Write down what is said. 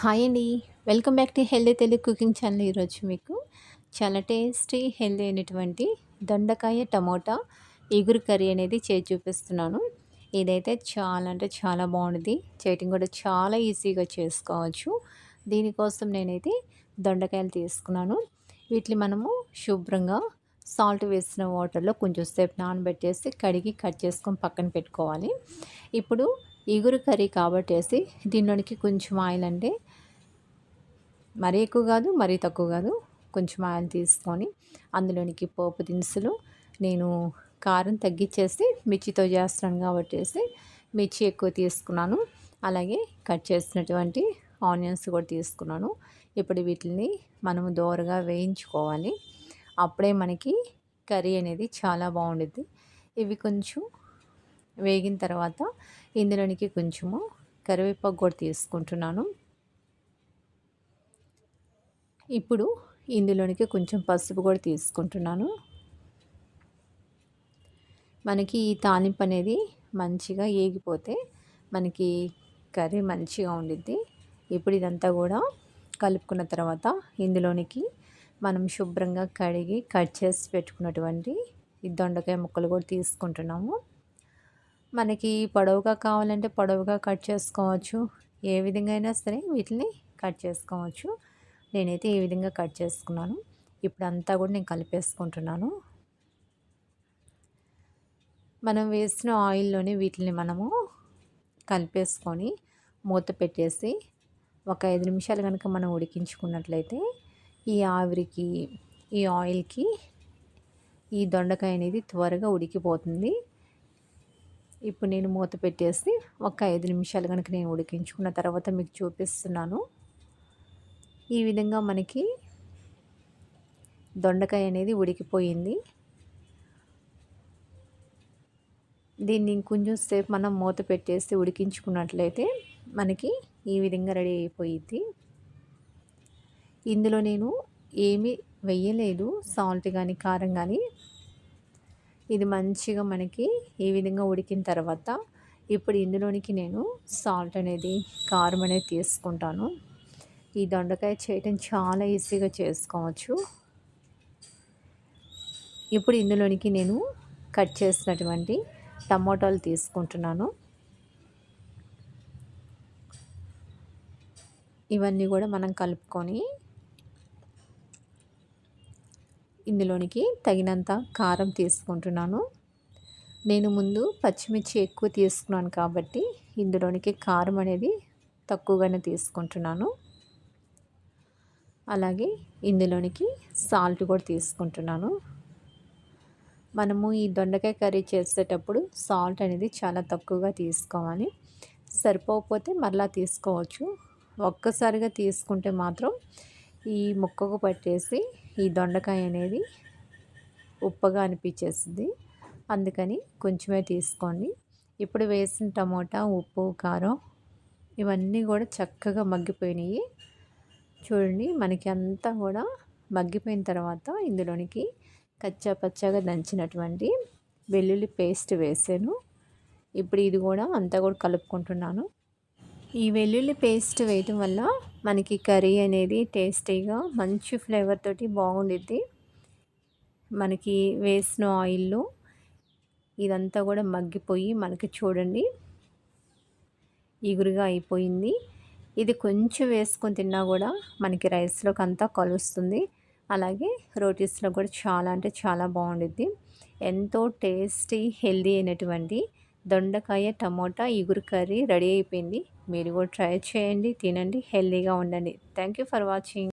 Hi అండి. Welcome back to healthy Telugu cooking channel ఈరోజు మీకు. చాలా టేస్టీ హెల్దీ అయినటువంటి దొండకాయ టమోటా ఎగురు కర్రీ అనేది చేసి చూపిస్తున్నాను. ఇదైతే చాలా అంటే చాలా బాగుంది చేయటం కూడా చాలా ఈజీగా చేసుకోవచ్చు. దీనికోసం నేనైతే దొండకాయలు తీసుకున్నాను. వీటిని మనము శుభ్రంగా సాల్ట్ వేసిన వాటర్లో కొంచెం సేపు నానబెట్టేసి కడిగి కట్ చేసుకొని పక్కన పెట్టుకోవాలి. ఇప్పుడు ఇగురు కర్రీ కాబట్టేసి దీనిలోనికి కొంచెం ఆయిల్ అంటే మరీ ఎక్కువ కాదు మరీ తక్కువ కాదు కొంచెం ఆయిల్ తీసుకొని అందులోనికి పోపు దినుసులు నేను కారం తగ్గించేసి మిర్చితో చేస్తాను కాబట్టి మిర్చి ఎక్కువ తీసుకున్నాను. అలాగే కట్ చేసినటువంటి ఆనియన్స్ కూడా తీసుకున్నాను. ఇప్పుడు వీటిని మనము దోరగా వేయించుకోవాలి. అప్పుడే మనకి కర్రీ అనేది చాలా బాగుండుద్ది. ఇవి కొంచెం వేగిన తర్వాత ఇందులోనికి కొంచెము కరివేపాకు కూడా తీసుకుంటున్నాను. ఇప్పుడు ఇందులోనికి కొంచెం పసుపు కూడా తీసుకుంటున్నాను. మనకి ఈ తాలింపు అనేది మంచిగా ఏగిపోతే మనకి కర్రీ మంచిగా ఉండిద్ది. ఇప్పుడు ఇదంతా కూడా కలుపుకున్న తర్వాత ఇందులోనికి మనం శుభ్రంగా కడిగి కట్ చేసి పెట్టుకున్నటువంటి ఈ దొండకాయ ముక్కలు కూడా తీసుకుంటున్నాము. మనకి పొడవుగా కావాలంటే పొడవుగా కట్ చేసుకోవచ్చు. ఏ విధంగా అయినా సరే వీటిని కట్ చేసుకోవచ్చు. నేనైతే ఈ విధంగా కట్ చేసుకున్నాను. ఇప్పుడు అంతా కూడా నేను కలిపేసుకుంటున్నాను. మనం వేసిన ఆయిల్లోనే వీటిని మనము కలిపేసుకొని మూత పెట్టేసి ఒక ఐదు నిమిషాలు కనుక మనం ఉడికించుకున్నట్లయితే ఈ ఆవిరికి ఈ ఆయిల్కి ఈ దొండకాయ అనేది త్వరగా ఉడికిపోతుంది. ఇప్పుడు నేను మూత పెట్టేసి ఒక ఐదు నిమిషాలు కనుక నేను ఉడికించుకున్న తర్వాత మీకు చూపిస్తున్నాను. ఈ విధంగా మనకి దొండకాయ అనేది ఉడికిపోయింది. దీన్ని ఇంకొంచెం సేపు మనం మూత పెట్టేసి ఉడికించుకున్నట్లయితే మనకి ఈ విధంగా రెడీ అయిపోయింది ఇందులో నేను ఏమీ వెయ్యలేదు సాల్ట్ కానీ కారం కానీ ఇది మంచిగా మనకి ఈ విధంగా ఉడికిన తర్వాత ఇప్పుడు ఇందులోనికి నేను సాల్ట్ అనేది కారం అనేది తీసుకుంటాను. ఈ దొండకాయ చేయటం చాలా ఈజీగా చేసుకోవచ్చు. ఇప్పుడు ఇందులోనికి నేను కట్ చేసినటువంటి టమోటాలు తీసుకుంటున్నాను. ఇవన్నీ కూడా మనం కలుపుకొని ఇందులోనికి తగినంత కారం తీసుకుంటున్నాను. నేను ముందు పచ్చిమిర్చి ఎక్కువ తీసుకున్నాను కాబట్టి ఇందులోనికి కారం అనేది తక్కువగానే తీసుకుంటున్నాను. అలాగే ఇందులోనికి సాల్ట్ కూడా తీసుకుంటున్నాను. మనము ఈ దొండకాయ కర్రీ చేసేటప్పుడు సాల్ట్ అనేది చాలా తక్కువగా తీసుకోవాలి. సరిపోకపోతే మరలా తీసుకోవచ్చు. ఒక్కసారిగా తీసుకుంటే మాత్రం ఈ ముక్కకు పట్టేసి ఈ దొండకాయ అనేది ఉప్పగా అనిపించేస్తుంది అందుకని కొంచెమే తీసుకోండి. ఇప్పుడు వేసిన టమోటా ఉప్పు కారం ఇవన్నీ కూడా చక్కగా మగ్గిపోయినాయి. చూడండి మనకి అంతా కూడా మగ్గిపోయిన తర్వాత ఇందులోనికి కచ్చా పచ్చగా దంచినటువంటి వెల్లుల్లి పేస్ట్ వేసాను. ఇప్పుడు ఇది కూడా అంతా కూడా కలుపుకుంటున్నాను. ఈ వెల్లుల్లి పేస్ట్ వేయటం వల్ల మనకి కర్రీ అనేది టేస్టీగా మంచి ఫ్లేవర్ తోటి బాగుండిద్ది. మనకి వేసిన ఆయిల్లో ఇదంతా కూడా మగ్గిపోయి మనకి చూడండి. ఈగురుగా అయిపోయింది. ఇది కొంచెం వేసుకొని తిన్నా కూడా మనకి రైస్లోకి అంతా కలుస్తుంది. అలాగే రోటీస్లో కూడా చాలా అంటే చాలా బాగుండిద్ది. ఎంతో టేస్టీ హెల్దీ అయినటువంటి దొండకాయ టమోటా ఇగురు కర్రీ రెడీ అయిపోయింది. మీరు కూడా ట్రై చేయండి తినండి హెల్దీగా ఉండండి. Thank you for watching.